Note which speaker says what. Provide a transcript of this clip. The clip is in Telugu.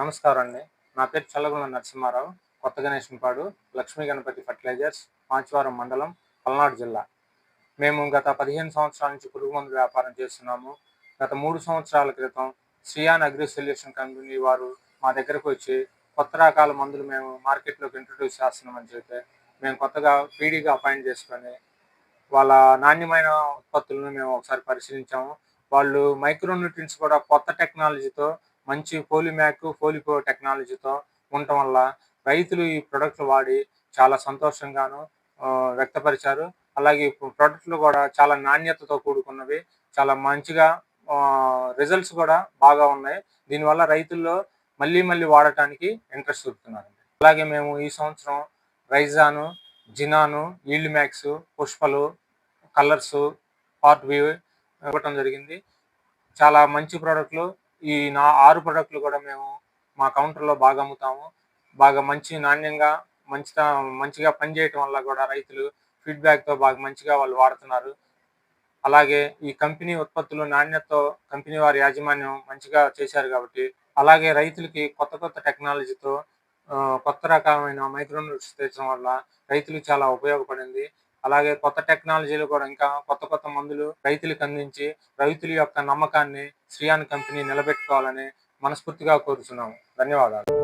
Speaker 1: నమస్కారం అండి. నా పేరు చల్లగుల నరసింహారావు కొత్త గణేశంపాడు లక్ష్మీ గణపతి ఫర్టిలైజర్స్ పాంచవరం మండలం పల్నాడు జిల్లా. మేము గత పదిహేను సంవత్సరాల నుంచి పురుగు మందు వ్యాపారం చేస్తున్నాము. గత మూడు సంవత్సరాల క్రితం శ్రీయాన్ అగ్రి సొల్యూషన్ కంపెనీ వారు మా దగ్గరకు వచ్చి కొత్త రకాల మందులు మేము మార్కెట్లోకి ఇంట్రడ్యూస్ చేస్తున్నామని చెప్తే మేము కొత్తగా పీడీగా అపాయింట్ చేసుకొని వాళ్ళ నాణ్యమైన ఉత్పత్తులను మేము ఒకసారి పరిశీలించాము. వాళ్ళు మైక్రో న్యూట్రిన్స్ కూడా కొత్త టెక్నాలజీతో మంచి పోలిమ్యాక్ పోలిపో టెక్నాలజీతో ఉండటం వల్ల రైతులు ఈ ప్రొడక్ట్లు వాడి చాలా సంతోషంగాను వ్యక్తపరిచారు. అలాగే ప్రోడక్ట్లు ప్రొడక్ట్లు కూడా చాలా నాణ్యతతో కూడుకున్నవి చాలా మంచిగా రిజల్ట్స్ కూడా బాగా ఉన్నాయి. దీనివల్ల రైతుల్లో మళ్ళీ మళ్ళీ వాడటానికి ఇంట్రెస్ట్ చూపుతున్నారు. అలాగే మేము ఈ సంవత్సరం రైజాను జినాను ఈల్డ్ మ్యాక్స్ పుష్పలు కలర్స్ పార్ట్ వ్యూ ఇవ్వటం జరిగింది. చాలా మంచి ప్రోడక్ట్లు ఈ నా ఆరు ప్రొడక్ట్లు కూడా మేము మా కౌంటర్లో బాగా అమ్ముతాము. బాగా మంచి నాణ్యంగా మంచి మంచిగా పనిచేయటం వల్ల కూడా రైతులు ఫీడ్బ్యాక్తో బాగా మంచిగా వాళ్ళు వాడుతున్నారు. అలాగే ఈ కంపెనీ ఉత్పత్తులు నాణ్యతతో కంపెనీ వారి యాజమాన్యం మంచిగా చేశారు కాబట్టి అలాగే రైతులకి కొత్త కొత్త టెక్నాలజీతో కొత్త రకమైన మైక్రోన్యూట్స్ తెచ్చడం వల్ల రైతులకు చాలా ఉపయోగపడింది. అలాగే కొత్త టెక్నాలజీలు కూడా ఇంకా కొత్త కొత్త మందులు రైతులకు అందించి రైతుల యొక్క నమ్మకాన్ని శ్రీయాన్ కంపెనీ నిలబెట్టుకోవాలని మనస్ఫూర్తిగా కోరుతున్నాము ధన్యవాదాలు.